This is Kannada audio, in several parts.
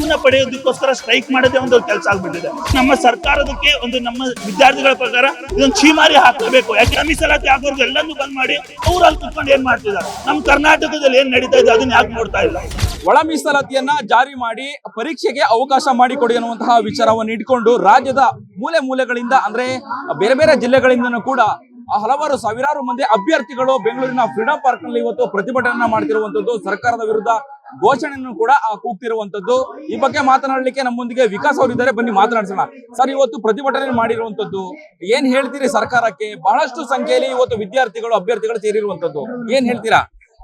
ಹಕ್ಕನ್ನ ಪಡೆಯೋದಕ್ಕೋಸ್ಕರ ಸ್ಟ್ರೈಕ್ ಮಾಡೋದೇ ಒಂದು ಕೆಲಸ ಆಗ್ಬಿಟ್ಟಿದೆ. ನಮ್ಮ ಸರ್ಕಾರದಕ್ಕೆ ಒಂದು ನಮ್ಮ ವಿದ್ಯಾರ್ಥಿಗಳ ಪ್ರಕಾರ ಇದೊಂದು ಚೀಮಾರಿ ಹಾಕಬೇಕು ಯಾಕೆ ಮೀಸಲಾತಿ ಹಾಕೋರ್ಗೆ ಎಲ್ಲಾನು ಬಂದ್ ಮಾಡಿ ಅವ್ರು ಅಲ್ಲಿ ಕುತ್ಕೊಂಡು ಏನ್ ಮಾಡ್ತಿದ್ದಾರೆ ನಮ್ಮ ಕರ್ನಾಟಕದಲ್ಲಿ ಏನ್ ನಡೀತಾ ಇದೆ ಅದನ್ನ ಯಾಕೆ ನೋಡ್ತಾ ಇಲ್ಲ? ಒಳ ಮೀಸಲಾತಿಯನ್ನ ಜಾರಿ ಮಾಡಿ ಪರೀಕ್ಷೆಗೆ ಅವಕಾಶ ಮಾಡಿಕೊಡಿ ಅನ್ನುವಂತಹ ವಿಚಾರವನ್ನು ಇಟ್ಕೊಂಡು ರಾಜ್ಯದ ಮೂಲೆ ಮೂಲೆಗಳಿಂದ ಅಂದ್ರೆ ಬೇರೆ ಬೇರೆ ಜಿಲ್ಲೆಗಳಿಂದನೂ ಕೂಡ ಹಲವಾರು ಸಾವಿರಾರು ಮಂದಿ ಅಭ್ಯರ್ಥಿಗಳು ಬೆಂಗಳೂರಿನ ಫ್ರೀಡಂ ಪಾರ್ಕ್ನಲ್ಲಿ ಇವತ್ತು ಪ್ರತಿಭಟನೆ ಮಾಡ್ತಿರುವಂತದ್ದು ಸರ್ಕಾರದ ವಿರುದ್ಧ ಘೋಷಣೆಯನ್ನು ಕೂಡ ಕೂಗ್ತಿರುವಂತದ್ದು. ಈ ಬಗ್ಗೆ ಮಾತನಾಡಲಿಕ್ಕೆ ನಮ್ಮೊಂದಿಗೆ ವಿಕಾಸ್ ಅವರಿದ್ದಾರೆ. ಬನ್ನಿ ಮಾತನಾಡಿಸೋಣ. ಸರ್, ಇವತ್ತು ಪ್ರತಿಭಟನೆ ಮಾಡಿರುವಂತದ್ದು, ಏನ್ ಹೇಳ್ತೀರಿ ಸರ್ಕಾರಕ್ಕೆ? ಬಹಳಷ್ಟು ಸಂಖ್ಯೆಯಲ್ಲಿ ಇವತ್ತು ವಿದ್ಯಾರ್ಥಿಗಳು, ಅಭ್ಯರ್ಥಿಗಳು ಸೇರಿರುವಂತದ್ದು. ಏನ್ ಹೇಳ್ತೀರಾ?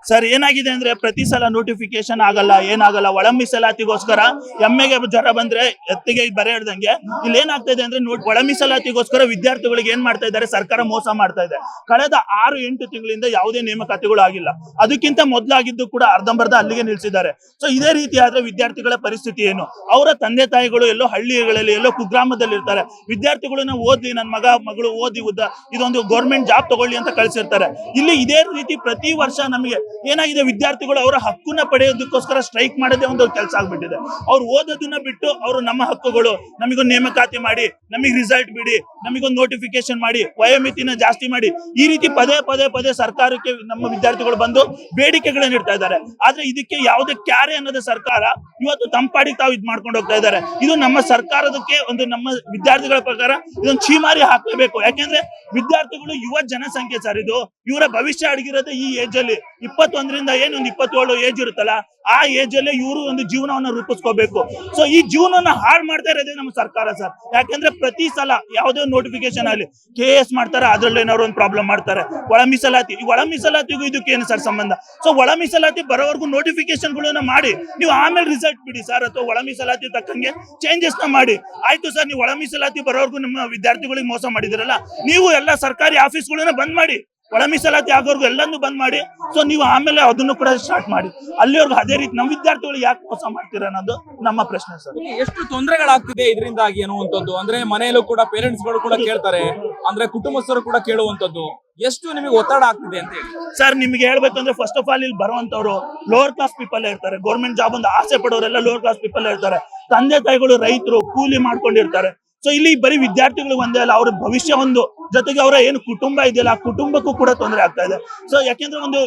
ಸರ್ ಏನಾಗಿದೆ ಅಂದ್ರೆ ಪ್ರತಿ ಸಲ ನೋಟಿಫಿಕೇಶನ್ ಆಗಲ್ಲ, ಏನಾಗಲ್ಲ ಒಳ ಮೀಸಲಾತಿಗೋಸ್ಕರ ಎಮ್ಮೆಗೆ ಜ್ವರ ಬಂದ್ರೆ ಎತ್ತಿಗೆ ಬರೆ ಹಿಡ್ದಂಗೆ. ಇಲ್ಲಿ ಏನಾಗ್ತಾ ಇದೆ ಅಂದ್ರೆ ಒಳ ಮೀಸಲಾತಿಗೋಸ್ಕರ ವಿದ್ಯಾರ್ಥಿಗಳಿಗೆ ಏನ್ ಮಾಡ್ತಾ ಇದ್ದಾರೆ, ಸರ್ಕಾರ ಮೋಸ ಮಾಡ್ತಾ ಇದೆ. ಕಳೆದ ಆರು, ಎಂಟು ತಿಂಗಳಿಂದ ಯಾವುದೇ ನೇಮಕಾತಿಗಳು ಆಗಿಲ್ಲ. ಅದಕ್ಕಿಂತ ಮೊದಲಾಗಿದ್ದು ಕೂಡ ಅರ್ಧಂಬರ್ಧ ಅಲ್ಲಿಗೆ ನಿಲ್ಸಿದ್ದಾರೆ. ಸೊ ಇದೇ ರೀತಿ ಆದ್ರೆ ವಿದ್ಯಾರ್ಥಿಗಳ ಪರಿಸ್ಥಿತಿ ಏನು? ಅವರ ತಂದೆ ತಾಯಿಗಳು ಎಲ್ಲೋ ಹಳ್ಳಿಗಳಲ್ಲಿ, ಎಲ್ಲೋ ಕುಗ್ರಾಮದಲ್ಲಿ ಇರ್ತಾರೆ ವಿದ್ಯಾರ್ಥಿಗಳನ್ನ ಓದಿ ನನ್ನ ಮಗ, ಮಗಳು ಓದಿ ಉದ್ದ, ಇದೊಂದು ಗೌರ್ಮೆಂಟ್ ಜಾಬ್ ತಗೊಳ್ಳಿ ಅಂತ ಕಳ್ಸಿರ್ತಾರೆ. ಇಲ್ಲಿ ಇದೇ ರೀತಿ ಪ್ರತಿ ವರ್ಷ ನಮಗೆ ಏನಾಗಿದೆ ವಿದ್ಯಾರ್ಥಿಗಳು ಅವರ ಹಕ್ಕನ್ನ ಪಡೆಯೋದಕ್ಕೋಸ್ಕರ ಸ್ಟ್ರೈಕ್ ಮಾಡೋದೇ ಒಂದು ಕೆಲಸ ಆಗ್ಬಿಟ್ಟಿದೆ. ಅವ್ರು ಓದೋದನ್ನ ಬಿಟ್ಟು ಅವರು ನಮ್ಮ ಹಕ್ಕುಗಳು, ನಮಗೊಂದು ನೇಮಕಾತಿ ಮಾಡಿ, ನಮಗೆ ರಿಸಲ್ಟ್ ಬಿಡಿ, ನಮಗೊಂದು ನೋಟಿಫಿಕೇಶನ್ ಮಾಡಿ, ವಯೋಮಿತಿನ ಜಾಸ್ತಿ ಮಾಡಿ, ಈ ರೀತಿ ಪದೇ ಪದೇ ಪದೇ ಸರ್ಕಾರಕ್ಕೆ ನಮ್ಮ ವಿದ್ಯಾರ್ಥಿಗಳು ಬಂದು ಬೇಡಿಕೆಗಳನ್ನ ಇಡ್ತಾ ಇದ್ದಾರೆ. ಆದ್ರೆ ಇದಕ್ಕೆ ಯಾವುದೇ ಕ್ಯಾರೆ ಅನ್ನೋದು ಸರ್ಕಾರ ಇವತ್ತು ತಂಪಾಡಿಗೆ ತಾವು ಇದು ಮಾಡ್ಕೊಂಡು ಹೋಗ್ತಾ ಇದ್ದಾರೆ. ಇದು ನಮ್ಮ ಸರ್ಕಾರದಕ್ಕೆ ಒಂದು ನಮ್ಮ ವಿದ್ಯಾರ್ಥಿಗಳ ಪ್ರಕಾರ ಇದೊಂದು ಛೀಮಾರಿ ಹಾಕಬೇಕು ಯಾಕೆಂದ್ರೆ ವಿದ್ಯಾರ್ಥಿಗಳು ಯುವ ಜನಸಂಖ್ಯೆ ಸರ್ ಇದು. ಇವರ ಭವಿಷ್ಯ ಅಡಗಿರೋದೇ ಈ ಏಜ್ ಅಲ್ಲಿ. ಇಪ್ಪತ್ತೊಂದರಿಂದ ಏನೊಂದು ಇಪ್ಪತ್ತೇಳು ಏಜ್ ಇರುತ್ತಲ್ಲ, ಆ ಏಜ್ ಅಲ್ಲಿ ಇವರು ಒಂದು ಜೀವನವನ್ನ ರೂಪಿಸ್ಕೋಬೇಕು. ಸೊ ಈ ಜೀವನವನ್ನ ಹಾಳು ಮಾಡ್ತಾ ಇರೋದೇ ನಮ್ಮ ಸರ್ಕಾರ ಸರ್. ಯಾಕಂದ್ರೆ ಪ್ರತಿ ಸಲ ಯಾವುದೇ ನೋಟಿಫಿಕೇಶನ್ ಅಲ್ಲಿ ಕೆ ಎಸ್ ಮಾಡ್ತಾರೆ, ಅದ್ರಲ್ಲಿ ಏನಾದ್ರು ಒಂದು ಪ್ರಾಬ್ಲಮ್ ಮಾಡ್ತಾರೆ. ಒಳ ಮೀಸಲಾತಿ ಒಳ ಮೀಸಲಾತಿಗೂ ಇದಕ್ಕೆ ಏನು ಸರ್ ಸಂಬಂಧ? ಸೊ ಒಳ ಮೀಸಲಾತಿ ಬರೋವರೆಗೂ ನೋಟಿಫಿಕೇಶನ್ ಗಳನ್ನ ಮಾಡಿ, ನೀವು ಆಮೇಲೆ ರಿಸಲ್ಟ್ ಬಿಡಿ ಸರ್, ಅಥವಾ ಒಳ ಮೀಸಲಾತಿ ತಕ್ಕಂಗೆ ಚೇಂಜಸ್ನ ಮಾಡಿ. ಆಯ್ತು ಸರ್, ನೀವು ಒಳ ಮೀಸಲಾತಿ ಬರೋವರೆಗೂ ನಮ್ಮ ವಿದ್ಯಾರ್ಥಿಗಳಿಗೆ ಮೋಸ ಮಾಡಿದಿರಲ್ಲ ನೀವು ಎಲ್ಲ ಸರ್ಕಾರಿ ಆಫೀಸ್ಗಳನ್ನ ಬಂದ್ ಮಾಡಿ. ಒಳ ಮೀಸಲಾತಿ ಆಗೋರ್ಗು ಎಲ್ಲಾನು ಬಂದ್ ಮಾಡಿ. ಸೊ ನೀವು ಆಮೇಲೆ ಅದನ್ನು ಕೂಡ ಸ್ಟಾರ್ಟ್ ಮಾಡಿ. ಅಲ್ಲಿವರೆಗೂ ಅದೇ ರೀತಿ ನಮ್ಮ ವಿದ್ಯಾರ್ಥಿಗಳು ಯಾಕೆ ಮೋಸ ಮಾಡ್ತೀರಾ ಅನ್ನೋದು ನಮ್ಮ ಪ್ರಶ್ನೆ ಸರ್. ಎಷ್ಟು ತೊಂದರೆಗಳಾಗ್ತಿದೆ ಇದರಿಂದಾಗಿ ಅನ್ನುವಂಥದ್ದು? ಅಂದ್ರೆ ಮನೆಯಲ್ಲೂ ಕೂಡ ಪೇರೆಂಟ್ಸ್ಗಳು ಕೂಡ ಕೇಳ್ತಾರೆ. ಅಂದ್ರೆ ಕುಟುಂಬಸ್ಥರು ಕೂಡ ಕೇಳುವಂತದ್ದು ಎಷ್ಟು ನಿಮಗೆ ಒತ್ತಡ ಆಗ್ತಿದೆ ಅಂತ ಹೇಳಿ? ಸರ್ ನಿಮ್ಗೆ ಹೇಳ್ಬೇಕಂದ್ರೆ ಫಸ್ಟ್ ಆಫ್ ಆಲ್ ಇಲ್ಲಿ ಬರುವಂತವ್ರು ಲೋವರ್ ಕ್ಲಾಸ್ ಪೀಪಲ್ ಇರ್ತಾರೆ. ಗೌರ್ಮೆಂಟ್ ಜಾಬ್ ಒಂದು ಆಸೆ ಪಡೋರೆಲ್ಲ ಲೋವರ್ ಕ್ಲಾಸ್ ಪೀಪಲ್ ಇರ್ತಾರೆ. ತಂದೆ ತಾಯಿಗಳು ರೈತರು ಕೂಲಿ ಮಾಡ್ಕೊಂಡಿರ್ತಾರೆ. ಸೊ ಇಲ್ಲಿ ಬರೀ ವಿದ್ಯಾರ್ಥಿಗಳು ಒಂದೇ ಅಲ್ಲ, ಅವ್ರ ಭವಿಷ್ಯ ಒಂದು. ಜೊತೆಗೆ ಅವರ ಏನು ಕುಟುಂಬ ಇದೆಯಲ್ಲ, ಆ ಕುಟುಂಬಕ್ಕೂ ಕೂಡ ತೊಂದರೆ ಆಗ್ತಾ ಇದೆ. ಸೊ ಯಾಕೆಂದ್ರೆ ಒಂದು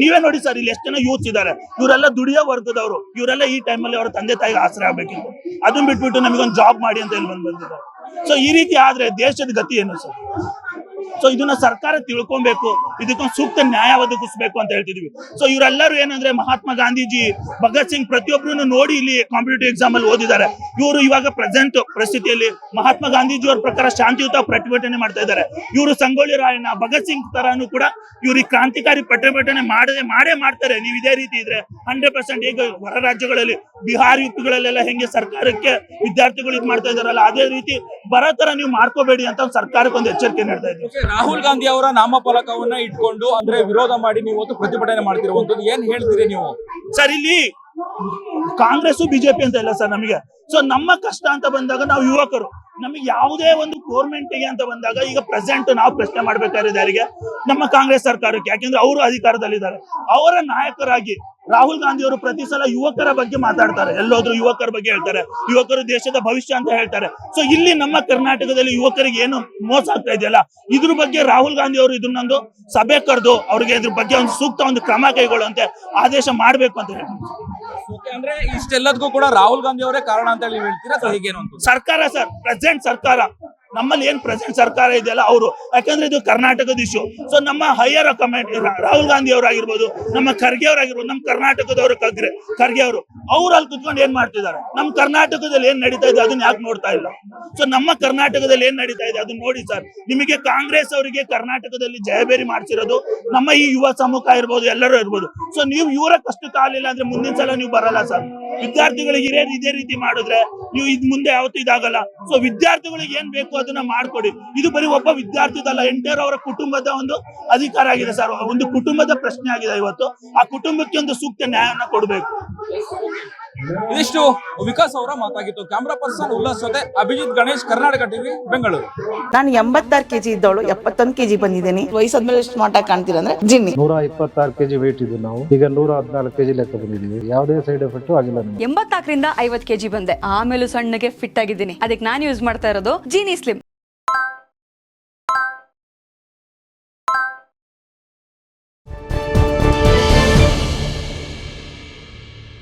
ನೀವೇ ನೋಡಿ ಸರ್, ಇಲ್ಲಿ ಎಷ್ಟು ಜನ ಯೂತ್ಸ್ ಇದ್ದಾರೆ. ಇವರೆಲ್ಲ ದುಡಿಯೋ ವರ್ಗದವರು. ಇವರೆಲ್ಲ ಈ ಟೈಮಲ್ಲಿ ಅವರ ತಂದೆ ತಾಯಿಗೆ ಆಸರೆ ಆಗ್ಬೇಕಿತ್ತು. ಅದನ್ನ ಬಿಟ್ಬಿಟ್ಟು ನಮಗೊಂದು ಜಾಬ್ ಮಾಡಿ ಅಂತ ಇಲ್ಲಿ ಬಂದ್ ಬಂದಿದ್ದಾರೆ. ಸೊ ಈ ರೀತಿ ಆದ್ರೆ ದೇಶದ ಗತಿ ಏನು ಸರ್? ಸೊ ಇದನ್ನ ಸರ್ಕಾರ ತಿಳ್ಕೊಬೇಕು. ಇದಕ್ಕೊಂದು ಸೂಕ್ತ ನ್ಯಾಯ ಒದಗಿಸ್ಬೇಕು ಅಂತ ಹೇಳ್ತಿದ್ವಿ. ಸೊ ಇವರೆಲ್ಲರೂ ಏನಂದ್ರೆ ಮಹಾತ್ಮ ಗಾಂಧೀಜಿ, ಭಗತ್ ಸಿಂಗ್ ಪ್ರತಿಯೊಬ್ಬರನ್ನು ನೋಡಿ ಇಲ್ಲಿ ಕಾಂಪಿಟೇಟಿವ್ ಎಕ್ಸಾಮ್ ಅಲ್ಲಿ ಓದಿದ್ದಾರೆ. ಇವರು ಇವಾಗ ಪ್ರೆಸೆಂಟ್ ಪರಿಸ್ಥಿತಿಯಲ್ಲಿ ಮಹಾತ್ಮ ಗಾಂಧೀಜಿ ಅವ್ರ ಪ್ರಕಾರ ಶಾಂತಿಯುತ ಪ್ರತಿಭಟನೆ ಮಾಡ್ತಾ ಇದ್ದಾರೆ. ಇವರು ಸಂಗೊಳ್ಳಿ ರಾಯಣ್ಣ, ಭಗತ್ ಸಿಂಗ್ ತರಾನು ಕೂಡ ಇವ್ರಿಗೆ ಕ್ರಾಂತಿಕಾರಿ ಪ್ರತಿಭಟನೆ ಮಾಡದೆ, ಮಾಡೇ ಮಾಡ್ತಾರೆ. ನೀವು ಇದೇ ರೀತಿ ಇದ್ರೆ ಹಂಡ್ರೆಡ್ ಪರ್ಸೆಂಟ್ ಈಗ ಹೊರ ರಾಜ್ಯಗಳಲ್ಲಿ ಬಿಹಾರ್ ಯುಕ್ತಿಗಳಲ್ಲೆಲ್ಲ ಹೆಂಗೆ ಸರ್ಕಾರಕ್ಕೆ ವಿದ್ಯಾರ್ಥಿಗಳು ಇದು ಮಾಡ್ತಾ ಇದಾರಲ್ಲ ಅದೇ ರೀತಿ ಬರೋ ತರ ನೀವು ಮಾಡ್ಕೋಬೇಡಿ ಅಂತ ಒಂದು ಸರ್ಕಾರಕ್ಕೆ ಒಂದು ಎಚ್ಚರಿಕೆ ನೀಡ್ತಾ ಇದ್ದೀವಿ ರಾಹುಲ್ ಗಾಂಧಿ ಅವರ ನಾಮಫಲಕವನ್ನ ಇಟ್ಕೊಂಡು ಅಂದ್ರೆ ವಿರೋಧ ಮಾಡಿ ನೀವು ಪ್ರತಿಭಟನೆ ಮಾಡ್ತಿರುವಂತದ್ದು ಏನ್ ಹೇಳ್ತೀರಿ ನೀವು? ಸರ್ ಇಲ್ಲಿ ಕಾಂಗ್ರೆಸ್ ಬಿಜೆಪಿ ಅಂತ ಇಲ್ಲ ಸರ್ ನಮಗೆ. ಸೊ ನಮ್ಮ ಕಷ್ಟ ಅಂತ ಬಂದಾಗ ನಾವು ಯುವಕರು. ನಮಗೆ ಯಾವುದೇ ಒಂದು government ಗೆ ಅಂತ ಬಂದಾಗ ಈಗ ಪ್ರೆಸೆಂಟ್ ನಾವು ಪ್ರಶ್ನೆ ಮಾಡ್ಬೇಕಾದ್ರೆ ಯಾರಿಗೆ? ನಮ್ಮ ಕಾಂಗ್ರೆಸ್ ಸರ್ಕಾರಕ್ಕೆ. ಯಾಕೆಂದ್ರೆ ಅವರು ಅಧಿಕಾರದಲ್ಲಿದ್ದಾರೆ. ಅವರ ನಾಯಕರಾಗಿ ರಾಹುಲ್ ಗಾಂಧಿ ಅವರು ಪ್ರತಿ ಸಲ ಯುವಕರ ಬಗ್ಗೆ ಮಾತಾಡ್ತಾರೆ. ಎಲ್ಲೋದ್ರು ಯುವಕರ ಬಗ್ಗೆ ಹೇಳ್ತಾರೆ. ಯುವಕರು ದೇಶದ ಭವಿಷ್ಯ ಅಂತ ಹೇಳ್ತಾರೆ. ಸೊ ಇಲ್ಲಿ ನಮ್ಮ ಕರ್ನಾಟಕದಲ್ಲಿ ಯುವಕರಿಗೆ ಏನು ಮೋಸ ಆಗ್ತಾ ಇದೆಯಲ್ಲ? ಇದ್ರ ಬಗ್ಗೆ ರಾಹುಲ್ ಗಾಂಧಿ ಅವರು ಇದನ್ನೊಂದು ಸಭೆ ಕರೆದು ಅವ್ರಿಗೆ ಇದ್ರ ಬಗ್ಗೆ ಒಂದು ಸೂಕ್ತ ಒಂದು ಕ್ರಮ ಕೈಗೊಳ್ಳುವಂತೆ ಆದೇಶ ಮಾಡ್ಬೇಕು ಅಂತ ಹೇಳಿ ಅಂದ್ರೆ ಇಷ್ಟೆಲ್ಲದಕ್ಕೂ ಕೂಡ ರಾಹುಲ್ ಗಾಂಧಿ ಅವರೇ ಕಾರಣ ಅಂತ ಹೇಳಿ ಹೇಳ್ತೀರಾ ಸರ್ ಹೀಗೇನು ಅಂತ? ಸರ್ಕಾರ ಸರ್ ಪ್ರೆಸೆಂಟ್ ಸರ್ಕಾರ. ನಮ್ಮಲ್ಲಿ ಏನ್ ಪ್ರೆಸೆಂಟ್ ಸರ್ಕಾರ ಇದೆಯಲ್ಲ ಅವರು. ಯಾಕಂದ್ರೆ ಇದು ಕರ್ನಾಟಕದ ಇಶ್ಯೂ ಸೊ ನಮ್ಮ ಹೈಯರ್ ಕಮೆಂಟ್ ರಾಹುಲ್ ಗಾಂಧಿ ಅವರಾಗಿರ್ಬೋದು ನಮ್ಮ ಖರ್ಗೆ ಅವರಾಗಿರ್ಬೋದು, ನಮ್ಮ ಕರ್ನಾಟಕದವರು ಕಗ್ರೆ, ಖರ್ಗೆ ಅವರು ಅವ್ರು ಅಲ್ಲಿ ಕುತ್ಕೊಂಡು ಏನ್ ಮಾಡ್ತಿದ್ದಾರೆ? ನಮ್ಮ ಕರ್ನಾಟಕದಲ್ಲಿ ಏನ್ ನಡೀತಾ ಇದೆ ಅದನ್ನ ಯಾಕೆ ನೋಡ್ತಾ ಇಲ್ಲ? ಸೊ ನಮ್ಮ ಕರ್ನಾಟಕದಲ್ಲಿ ಏನ್ ನಡೀತಾ ಇದೆ ಅದನ್ನ ನೋಡಿ ಸರ್. ನಿಮಗೆ ಕಾಂಗ್ರೆಸ್ ಅವರಿಗೆ ಕರ್ನಾಟಕದಲ್ಲಿ ಜಯಬೇರಿ ಮಾಡ್ಸಿರೋದು ನಮ್ಮ ಈ ಯುವ ಸಮೂಹ ಇರ್ಬೋದು ಎಲ್ಲರೂ ಇರ್ಬೋದು. ಸೊ ನೀವು ಇವರ ಕಷ್ಟ ಕಾಲಿಲ್ಲ ಅಂದ್ರೆ ಮುಂದಿನ ಸಲ ನೀವು ಬರಲ್ಲ ಸರ್. ವಿದ್ಯಾರ್ಥಿಗಳಿಗೆ ಇದೇ ಇದೇ ರೀತಿ ಮಾಡಿದ್ರೆ ನೀವು ಇದ್ ಮುಂದೆ ಯಾವತ್ತು ಇದಾಗಲ್ಲ. ಸೊ ವಿದ್ಯಾರ್ಥಿಗಳಿಗೆ ಏನ್ ಬೇಕು ಅದನ್ನ ಮಾಡ್ಕೊಡಿ. ಇದು ಬರೀ ಒಬ್ಬ ವಿದ್ಯಾರ್ಥಿದಲ್ಲ, ಎಂಟೈರ್ ಅವರ ಕುಟುಂಬದ ಒಂದು ಅಧಿಕಾರ ಆಗಿದೆ ಸರ್. ಒಂದು ಕುಟುಂಬದ ಪ್ರಶ್ನೆ ಆಗಿದೆ ಇವತ್ತು. ಆ ಕುಟುಂಬಕ್ಕೆ ಒಂದು ಸೂಕ್ತ ನ್ಯಾಯವನ್ನು ಕೊಡಬೇಕು. ಇದಿಷ್ಟು ವಿಕಾಸ್ ಅವರ ಮಾತಾಗಿತ್ತು. ಕ್ಯಾಮ್ರಾ ಪರ್ಸನ್ ಉಲ್ಲಾಸ್ ಜೊತೆ ಅಭಿಜಿತ್ ಗಣೇಶ್ ಕರ್ನಾಟಕ ಟಿವಿ ಬೆಂಗಳೂರು. ನಾನು ಎಂಬತ್ತಾರು ಕೆಜಿ ಇದ್ದವಳು ಎಪ್ಪತ್ತೊಂದು ಕೆಜಿ ಬಂದಿದ್ದೀನಿ. ವಯಸ್ಸಾದ್ಮೇಲೆ ಸ್ಮಾರ್ಟ್ ಆಗಿ ಕಾಣ್ತೀರ ಅಂದ್ರೆ ಜಿನ್ನಿ. ನೂರ ಇಪ್ಪತ್ತಾರು ಕೆಜಿ ವೇಟ್ ಇದ್ದು ನಾವು. ಈಗ ನೂರ ಹದಿನಾಲ್ಕು ಕೆಜಿ ಲೆಕ್ಕ ಬಂದಿದ್ದೀವಿ. ಯಾವುದೇ ಸೈಡ್ ಎಫೆಕ್ಟ್ ಆಗಿಲ್ಲ ಎಂಬತ್ತಾಕರಿಂದ ಎಂಬತ್ನಾಲ್ಕರಿಂದ ಐವತ್ ಕೆಜಿ ಬಂದೆ. ಆಮೇಲೆ ಸಣ್ಣಗೆ ಫಿಟ್ ಆಗಿದ್ದೀನಿ. ಅದಕ್ಕೆ ನಾನು ಯೂಸ್ ಮಾಡ್ತಾ ಇರೋದು ಜೀನಿ ಸ್ಲಿಮ್